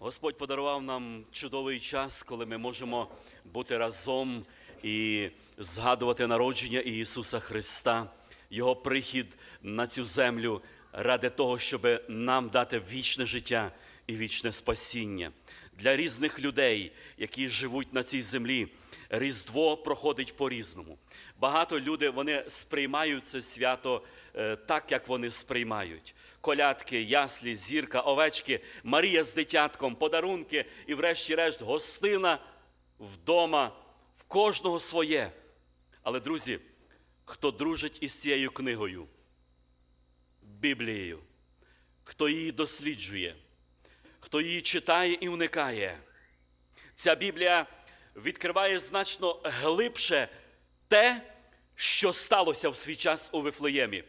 Господь подарував нам чудовий час, коли ми можемо бути разом і згадувати народження Ісуса Христа, Його прихід на цю землю ради того, щоб нам дати вічне життя і вічне спасіння. Для різних людей, які живуть на цій землі, Різдво проходить по-різному. Багато людей вони сприймають це свято е, так, як вони сприймають. Колядки, яслі, зірка, овечки, Марія з дитятком, подарунки і, врешті-решт, гостина вдома, в кожного своє. Але, друзі, хто дружить із цією книгою, Біблією, хто її досліджує, хто її читає і уникає, ця Біблія відкриває значно глибше те, що сталося в свій час у Вифлеємі.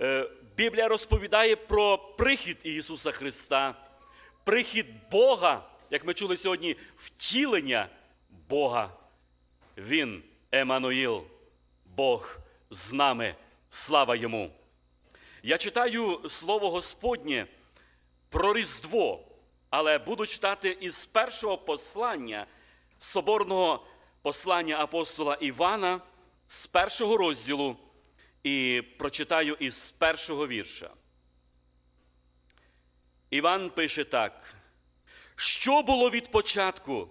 Е, Біблія розповідає про прихід Ісуса Христа, прихід Бога, як ми чули сьогодні, втілення Бога. Він Еммануїл, Бог з нами, слава йому. Я читаю Слово Господнє про Різдво, але буду читати із першого послання соборного послання апостола Івана з першого розділу. І прочитаю із першого вірша. Іван пише так: що було від початку,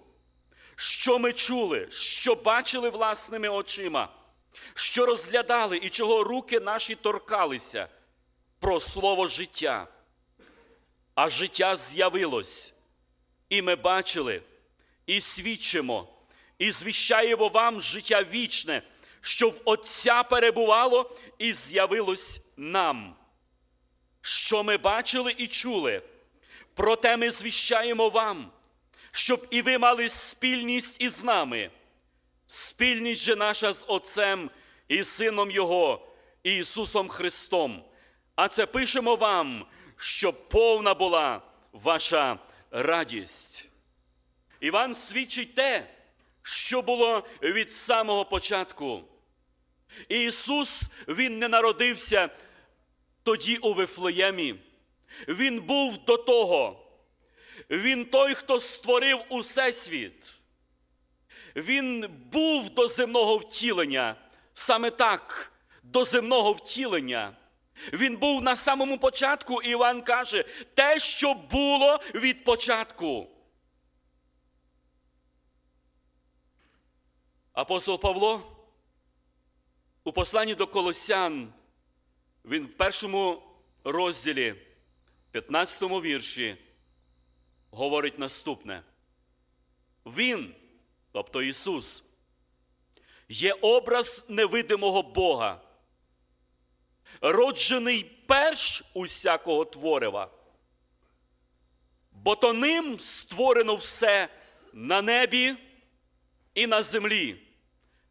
що ми чули, що бачили власними очима, що розглядали? І чого руки наші торкалися? Про слово життя. А життя з'явилось, і ми бачили, і свідчимо, і звіщаємо вам життя вічне, що в Отця перебувало і з'явилось нам. Що ми бачили і чули, проте ми звіщаємо вам, щоб і ви мали спільність із нами, спільність же наша з Отцем і Сином Його, Ісусом Христом. А це пишемо вам, щоб повна була ваша радість. Іван свідчить те, що було від самого початку. Ісус, Він не народився тоді у Вифлеємі. Він був до того. Він той, хто створив усе світ. Він був до земного втілення, саме так, до земного втілення. Він був на самому початку, і Іван каже, те, що було від початку. Апостол Павло у посланні до Колосян, він в першому розділі, 15 вірші, говорить наступне. Він, тобто Ісус, є образ невидимого Бога, роджений перш усякого творива. Бо то ним створено все на небі і на землі,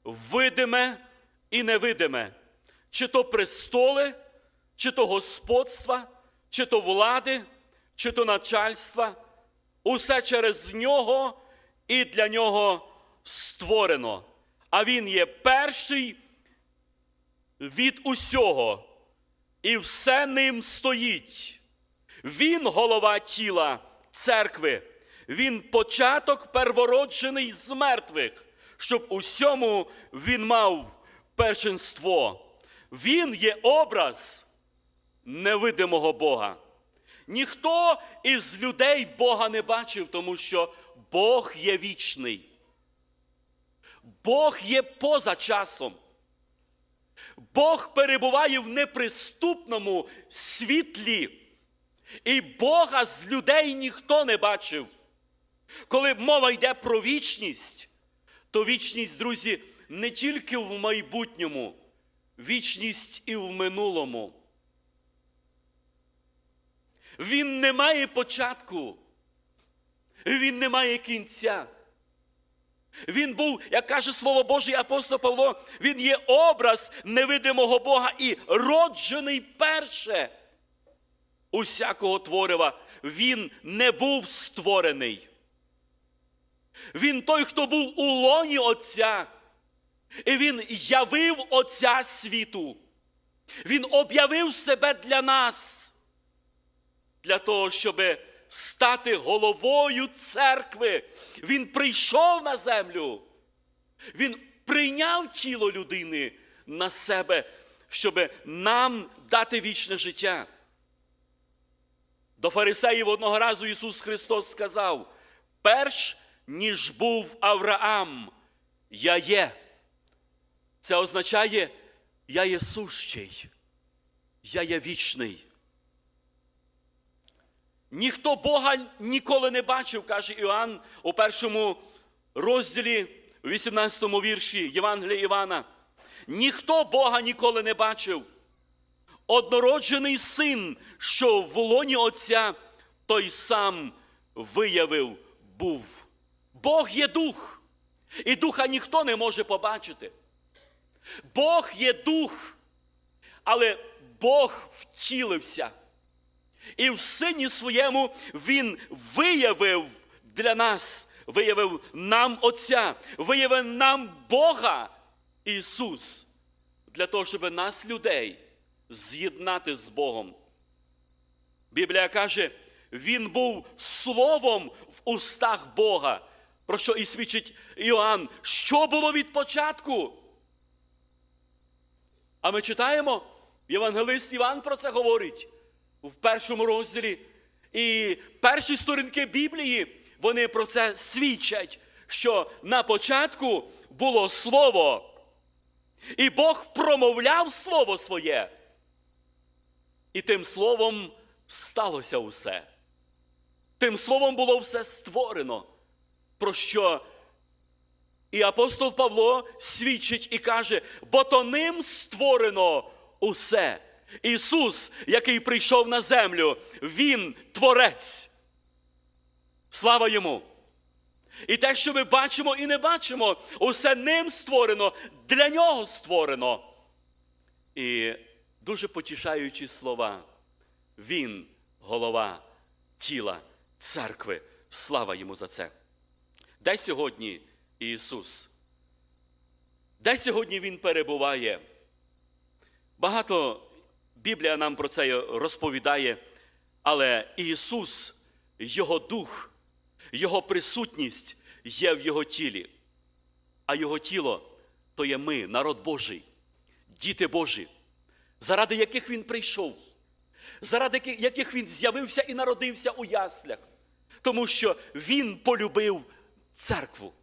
видиме і невидиме, чи то престоли, чи то господства, чи то влади, чи то начальства, усе через нього і для нього створено. А він є перший від усього, і все ним стоїть. Він голова тіла церкви, він початок первороджений з мертвих, щоб усьому він мав першинство. Він є образ невидимого Бога. Ніхто із людей Бога не бачив, тому що Бог є вічний. Бог є поза часом. Бог перебуває в неприступному світлі. І Бога з людей ніхто не бачив. Коли мова йде про вічність, то вічність, друзі, не тільки в майбутньому, вічність і в минулому. Він не має початку, він не має кінця. Він був, як каже Слово Боже, апостол Павло, він є образ невидимого Бога і роджений перше усякого творива. Він не був створений. Він той, хто був у лоні Отця. І він явив Отця світу. Він об'явив себе для нас, для того, щоб стати головою церкви. Він прийшов на землю. Він прийняв тіло людини на себе, щоб нам дати вічне життя. До фарисеїв одного разу Ісус Христос сказав: перш ніж був Авраам, я є. Це означає, я є сущий, я є вічний. Ніхто Бога ніколи не бачив, каже Іоанн у першому розділі, у 18 вірші Євангелія Івана. Ніхто Бога ніколи не бачив. Однороджений син, що в лоні Отця, той сам виявив був. Бог є дух, і духа ніхто не може побачити. Бог є дух, але Бог втілився. І в сині своєму Він виявив для нас, виявив нам Отця, виявив нам Бога Ісус, для того, щоб нас, людей, з'єднати з Богом. Біблія каже, Він був словом в устах Бога, про що і свідчить Іоанн, що було від початку. А ми читаємо, Євангелист Іван про це говорить в першому розділі. І перші сторінки Біблії вони про це свідчать, що на початку було слово, і Бог промовляв слово своє. І тим словом сталося усе. Тим словом було все створено, про що і апостол Павло свідчить і каже, бо то ним створено усе. Ісус, який прийшов на землю, Він творець. Слава йому! І те, що ми бачимо і не бачимо, усе ним створено, для нього створено. І дуже потішаючі слова. Він голова тіла церкви. Слава йому за це. Де сьогодні Ісус? Де сьогодні Він перебуває? Багато Біблія нам про це розповідає, але Ісус, Його дух, Його присутність є в Його тілі. А Його тіло то є ми, народ Божий, діти Божі, заради яких Він прийшов, заради яких Він з'явився і народився у яслях. Тому що Він полюбив церкву.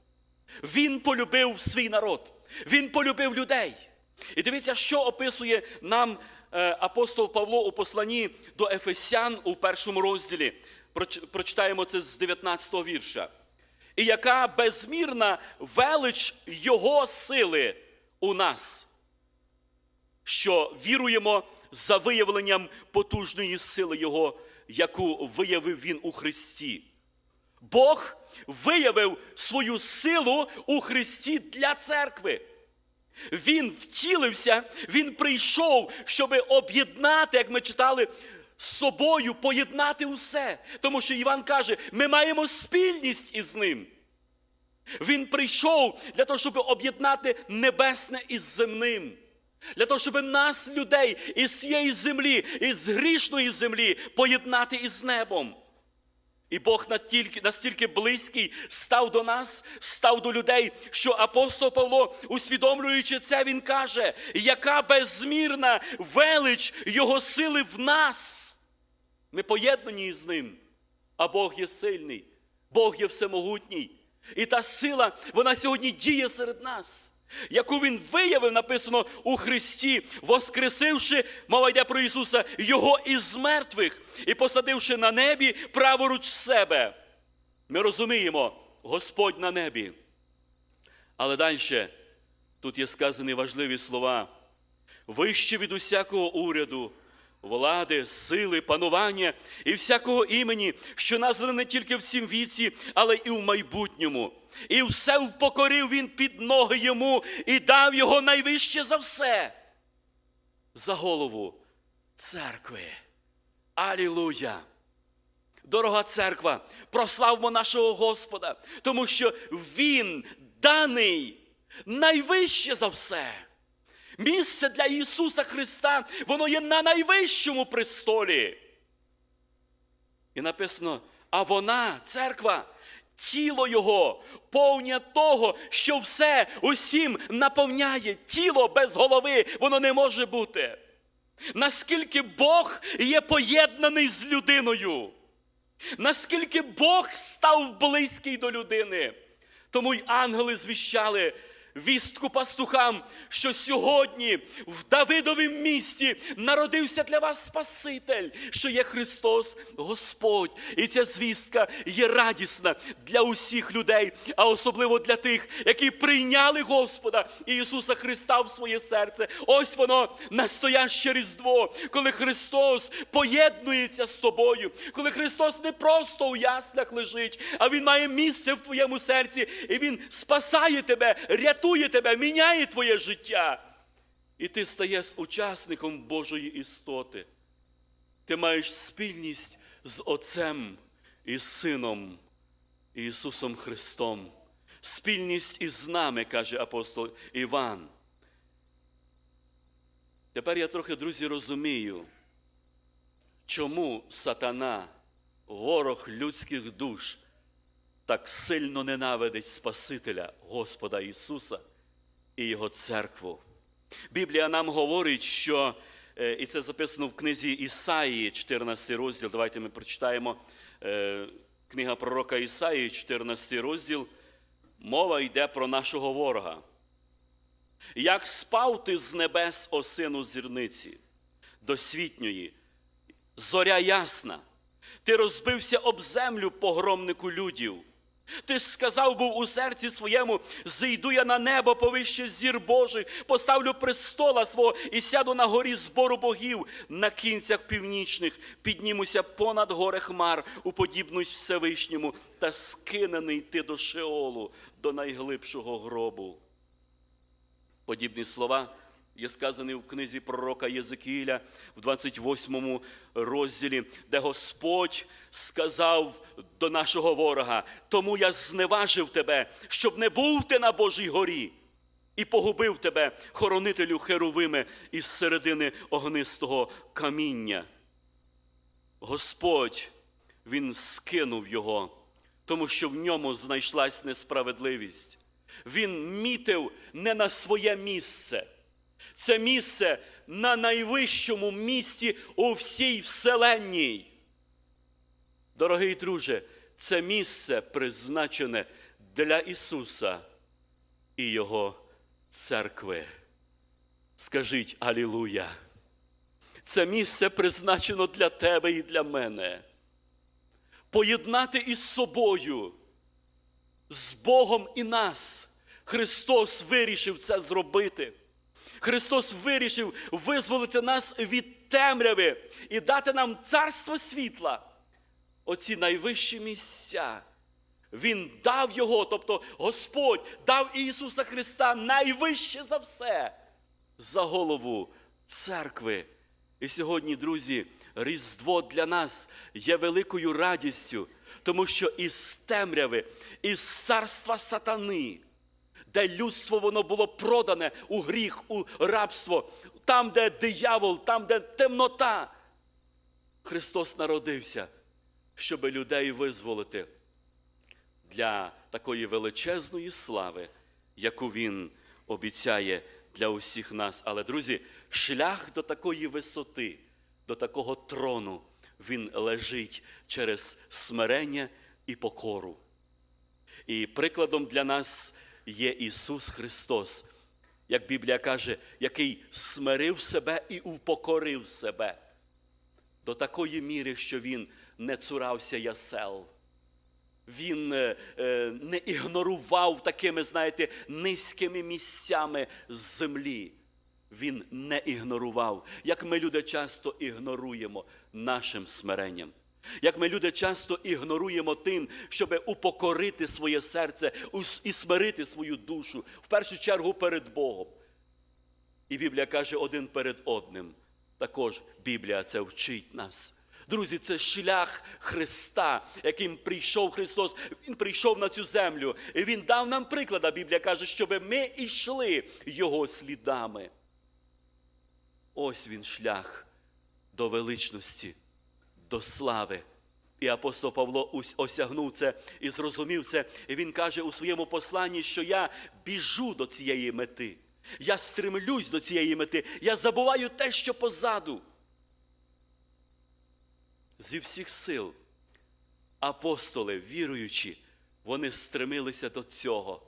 Він полюбив свій народ, Він полюбив людей. І дивіться, що описує нам апостол Павло у посланні до Ефесян у першому розділі. Прочитаємо це з 19 вірша. І яка безмірна велич Його сили у нас, що віруємо за виявленням потужної сили Його, яку виявив Він у Христі. Бог виявив свою силу у Христі для церкви. Він втілився, він прийшов, щоб об'єднати, як ми читали, з собою, поєднати усе. Тому що Іван каже, ми маємо спільність із ним. Він прийшов для того, щоб об'єднати небесне із земним. Для того, щоб нас, людей, із цієї землі, із грішної землі, поєднати із небом. І Бог настільки, настільки близький став до нас, став до людей, що апостол Павло, усвідомлюючи це, він каже, яка безмірна велич Його сили в нас. Ми поєднані з ним, а Бог є сильний, Бог є всемогутній. І та сила, вона сьогодні діє серед нас, яку Він виявив, написано у Христі, воскресивши, мова йде про Ісуса, Його із мертвих і посадивши на небі праворуч себе. Ми розуміємо, Господь на небі. Але далі тут є сказані важливі слова. Вище від усякого уряду, влади, сили, панування і всякого імені, що назване не тільки в цім віці, але і в майбутньому. І все впокорив він під ноги йому і дав його найвище за все. За голову церкви. Алілуя! Дорога церква, прославмо нашого Господа, тому що Він даний найвище за все. Місце для Ісуса Христа, воно є на найвищому престолі. І написано, А вона, церква, тіло Його, повня того, що все усім наповняє. Тіло без голови, воно не може бути. Наскільки Бог є поєднаний з людиною, наскільки Бог став близький до людини. Тому й ангели звіщали вістку пастухам, що сьогодні в Давидовім місті народився для вас Спаситель, що є Христос Господь. І ця звістка є радісна для усіх людей, а особливо для тих, які прийняли Господа Ісуса Христа в своє серце. Ось воно настояще Різдво, коли Христос поєднується з тобою, коли Христос не просто у яслях лежить, а Він має місце в твоєму серці, і Він спасає тебе, рятує тебе, міняє твоє життя. І ти стаєш учасником Божої істоти. Ти маєш спільність з Отцем і Сином Ісусом Христом. Спільність із нами, каже апостол Іван. Тепер я трохи, друзі, розумію, чому сатана, ворог людських душ, так сильно ненавидить Спасителя Господа Ісуса і Його церкву. Біблія нам говорить, що, е, і це записано в книзі Ісаїї, 14 розділ. Давайте ми прочитаємо е, книга пророка Ісаїї, 14 розділ. Мова йде про нашого ворога. Як спав ти з небес, о сину зірниці, досвітньої, зоря ясна, ти розбився об землю погромнику людів. Ти ж сказав був у серці своєму, зійду я на небо повище зір Божий, поставлю престола свого і сяду на горі збору богів, на кінцях північних, піднімуся понад гори хмар, уподібнусь Всевишньому, та скинений ти до Шеолу, до найглибшого гробу. Подібні слова є сказані в книзі пророка Єзекіля в 28 розділі, де Господь сказав до нашого ворога: тому я зневажив тебе, щоб не був ти на Божій горі, і погубив тебе, хоронителю херовими із середини огнистого каміння. Господь, Він скинув його, тому що в ньому знайшлась несправедливість. Він мітив не на своє місце. Це місце на найвищому місці у всій вселенній. Дорогий друже, це місце призначене для Ісуса і Його церкви. Скажіть Алілуя! Це місце призначено для тебе і для мене. Поєднати із собою, з Богом і нас. Христос вирішив це зробити. Христос вирішив визволити нас від темряви і дати нам царство світла. Оці найвищі місця. Він дав його, тобто Господь дав Ісуса Христа найвище за все, за голову церкви. І сьогодні, друзі, Різдво для нас є великою радістю, тому що із темряви, із царства сатани, де людство воно було продане у гріх, у рабство, там, де диявол, там, де темнота, Христос народився, щоб людей визволити для такої величезної слави, яку Він обіцяє для усіх нас. Але, друзі, шлях до такої висоти, до такого трону, він лежить через смирення і покору. І прикладом для нас є Ісус Христос, як Біблія каже, який смирив себе і упокорив себе до такої міри, що Він не цурався ясел. Він е, е, не ігнорував такими, знаєте, низькими місцями з землі. Він не ігнорував, як ми люди часто ігноруємо нашим смиренням. Як ми люди часто ігноруємо тим, щоб упокорити своє серце і смирити свою душу, в першу чергу перед Богом. І Біблія каже один перед одним. Також Біблія це вчить нас. Друзі, це шлях Христа, яким прийшов Христос. Він прийшов на цю землю. І Він дав нам приклад, а Біблія каже, щоб ми йшли Його слідами. Ось він шлях до величності, до слави І апостол Павло осягнув це і зрозумів це. І він каже у своєму посланні, що я біжу до цієї мети. Я стремлюсь до цієї мети. Я забуваю те, що позаду. Зі всіх сил апостоли, віруючи, вони стремилися до цього,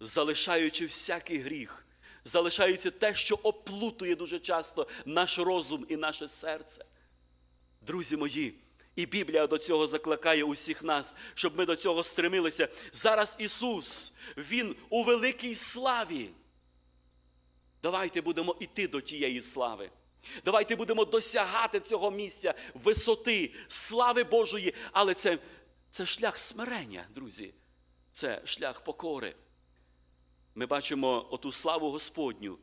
залишаючи всякий гріх, залишаючи те, що оплутує дуже часто наш розум і наше серце. Друзі мої, і Біблія до цього закликає усіх нас, щоб ми до цього стремилися. Зараз Ісус, Він у великій славі. Давайте будемо йти до тієї слави. Давайте будемо досягати цього місця, висоти, слави Божої. Але це, це шлях смирення, друзі. Це шлях покори. Ми бачимо оту славу Господню,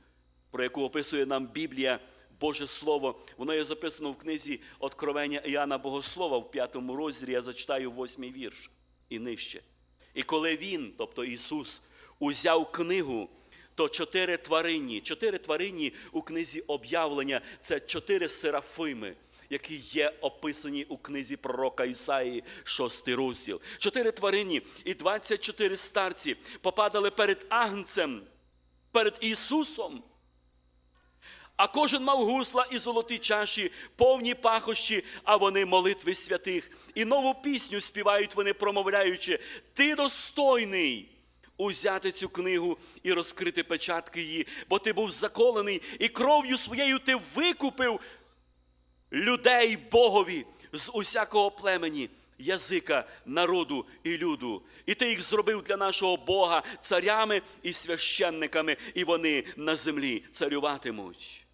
про яку описує нам Біблія, Боже Слово. Воно є записано в книзі Откровення Іоанна Богослова в п'ятому розділі, я зачитаю восьмий вірш і нижче. І коли він, тобто Ісус, узяв книгу, то чотири тварині, чотири тварині у книзі об'явлення це чотири серафими, які є описані у книзі пророка Ісаї, шостий розділ. Чотири тварині і 24 старці попадали перед Агнцем, перед Ісусом. А кожен мав гусла і золоті чаші, повні пахощі, а вони молитви святих. І нову пісню співають вони, промовляючи: Ти достойний узяти цю книгу і розкрити печатки її, бо ти був заколений, і кров'ю своєю ти викупив людей Богові з усякого племені, язика, народу і люду. І ти їх зробив для нашого Бога царями і священниками, і вони на землі царюватимуть.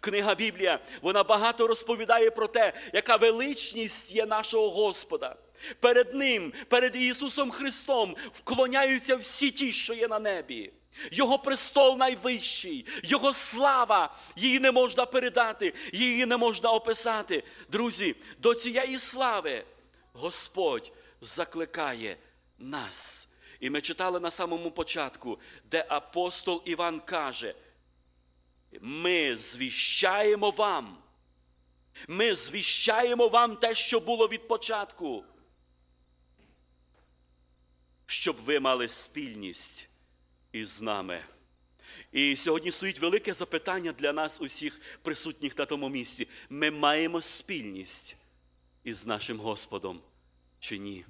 Книга Біблія, вона багато розповідає про те, яка величність є нашого Господа. Перед Ним, перед Ісусом Христом вклоняються всі ті, що є на небі. Його престол найвищий, Його слава, її не можна передати, її не можна описати. Друзі, до цієї слави Господь закликає нас. І ми читали на самому початку, де апостол Іван каже, ми звіщаємо вам. Ми звіщаємо вам те, що було від початку, щоб ви мали спільність із нами. І сьогодні стоїть велике запитання для нас, усіх присутніх на тому місці. Ми маємо спільність із нашим Господом чи ні?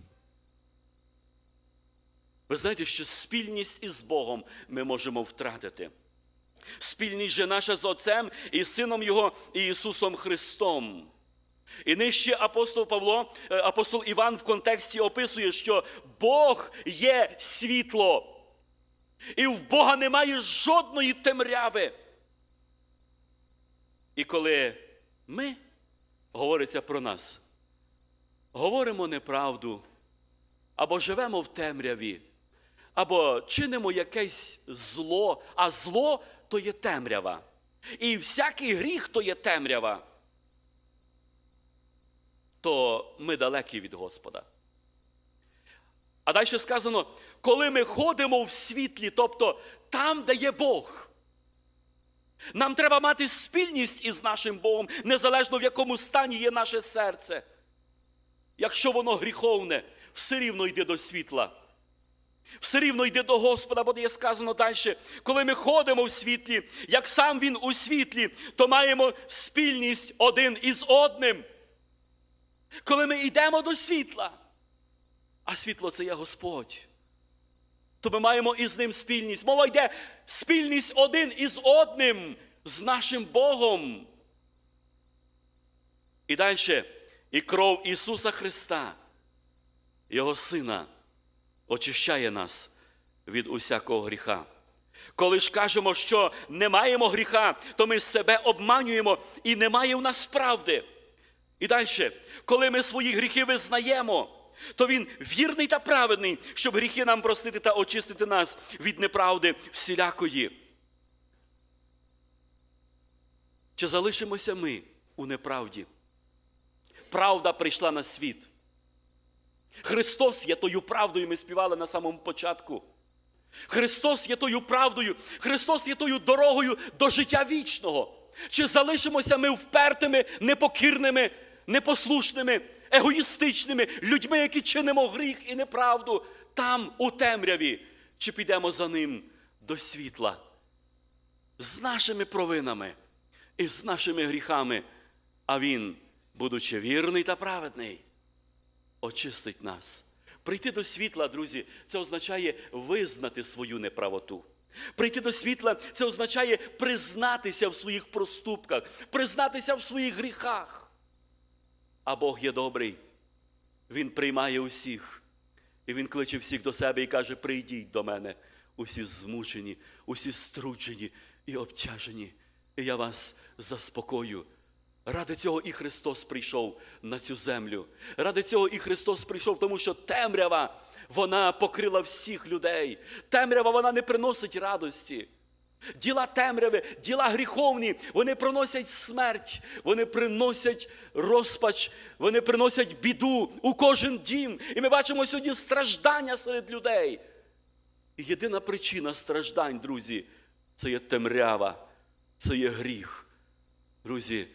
Ви знаєте, що спільність із Богом ми можемо втратити. Спільність же наша з Отцем і Сином Його і Ісусом Христом. І нижче апостол Павло, е, апостол Іван в контексті описує, що Бог є світло. І в Бога немає жодної темряви. І коли ми, говориться про нас, говоримо неправду, або живемо в темряві, або чинимо якесь зло, а зло то є темрява. І всякий гріх то є темрява, то ми далекі від Господа. А далі сказано, коли ми ходимо в світлі, тобто там, де є Бог. Нам треба мати спільність із нашим Богом, незалежно в якому стані є наше серце. Якщо воно гріховне, все рівно йде до світла. Все рівно йде до Господа, бо є сказано далі. Коли ми ходимо в світлі, як сам Він у світлі, то маємо спільність один із одним. Коли ми йдемо до світла, а світло це є Господь, то ми маємо із ним спільність. Мова йде спільність один із одним, з нашим Богом. І далі, і кров Ісуса Христа, Його Сина, очищає нас від усякого гріха. Коли ж кажемо, що не маємо гріха, то ми себе обманюємо і немає в нас правди. І далі, коли ми свої гріхи визнаємо, то Він вірний та праведний, щоб гріхи нам простити та очистити нас від неправди всілякої. Чи залишимося ми у неправді? Правда прийшла на світ. Христос є тою правдою, ми співали на самому початку. Христос є тою правдою, Христос є тою дорогою до життя вічного. Чи залишимося ми впертими, непокірними, непослушними, егоїстичними людьми, які чинимо гріх і неправду там, у темряві, чи підемо за ним до світла з нашими провинами і з нашими гріхами, а Він, будучи вірний та праведний, очистить нас. Прийти до світла, друзі, це означає визнати свою неправоту. Прийти до світла це означає признатися в своїх проступках, признатися в своїх гріхах. А Бог є добрий, Він приймає усіх. І Він кличе всіх до себе і каже: прийдіть до мене, усі змучені, усі струджені і обтяжені, і я вас заспокою. Ради цього і Христос прийшов на цю землю. Ради цього і Христос прийшов, тому що темрява вона покрила всіх людей. Темрява вона не приносить радості. Діла темряви, діла гріховні, вони приносять смерть, вони приносять розпач, вони приносять біду у кожен дім. І ми бачимо сьогодні страждання серед людей. І єдина причина страждань, друзі, це є темрява, це є гріх. Друзі,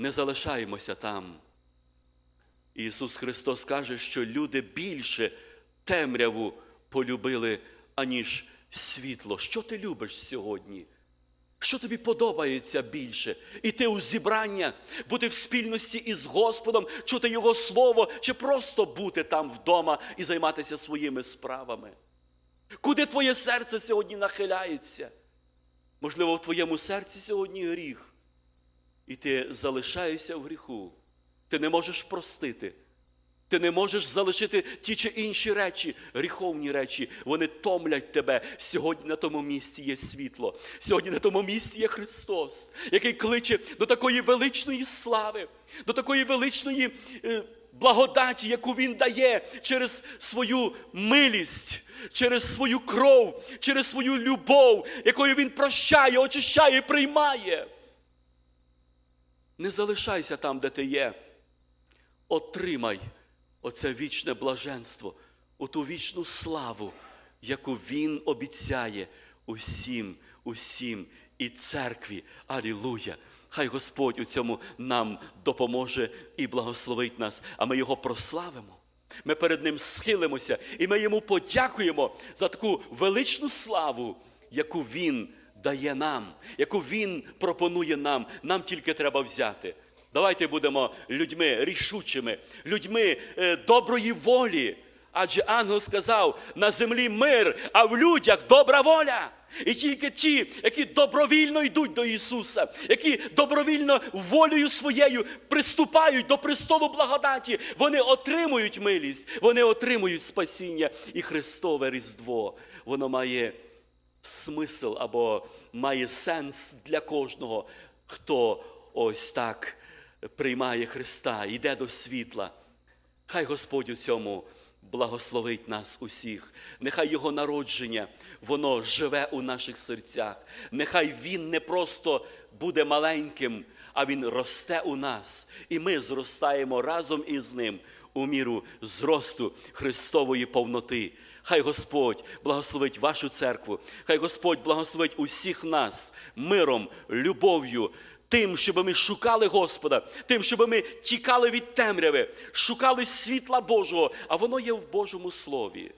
не залишаємося там. Ісус Христос каже, що люди більше темряву полюбили, аніж світло. Що ти любиш сьогодні? Що тобі подобається більше? Іти у зібрання, бути в спільності із Господом, чути Його Слово, чи просто бути там вдома і займатися своїми справами? Куди твоє серце сьогодні нахиляється? Можливо, в твоєму серці сьогодні гріх, і ти залишаєшся в гріху. Ти не можеш простити. Ти не можеш залишити ті чи інші речі, гріховні речі. Вони томлять тебе. Сьогодні на тому місці є світло. Сьогодні на тому місці є Христос, який кличе до такої величної слави, до такої величної е, благодаті, яку Він дає через свою милість, через свою кров, через свою любов, якою Він прощає, очищає, приймає. Не залишайся там, де ти є. Отримай оце вічне блаженство, оту вічну славу, яку Він обіцяє усім, усім і церкві. Алілуя! Хай Господь у цьому нам допоможе і благословить нас, а ми Його прославимо. Ми перед Ним схилимося, і ми йому подякуємо за таку величну славу, яку Він дає нам, яку Він пропонує нам. Нам тільки треба взяти. Давайте будемо людьми рішучими, людьми е, доброї волі. Адже ангел сказав: на землі мир, а в людях добра воля. І тільки ті, які добровільно йдуть до Ісуса, які добровільно волею своєю приступають до престолу благодаті, вони отримують милість, вони отримують спасіння і Христове Різдво. Воно має смисл або має сенс для кожного, хто ось так приймає Христа, йде до світла. Хай Господь у цьому благословить нас усіх. Нехай Його народження, воно живе у наших серцях. Нехай Він не просто буде маленьким, а Він росте у нас. І ми зростаємо разом із Ним у міру зросту Христової повноти. Хай Господь благословить вашу церкву, хай Господь благословить усіх нас миром, любов'ю, тим, щоб ми шукали Господа, тим, щоб ми тікали від темряви, шукали світла Божого, а воно є в Божому Слові.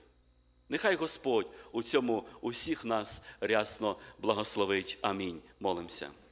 Нехай Господь у цьому усіх нас рясно благословить. Амінь. Молимося.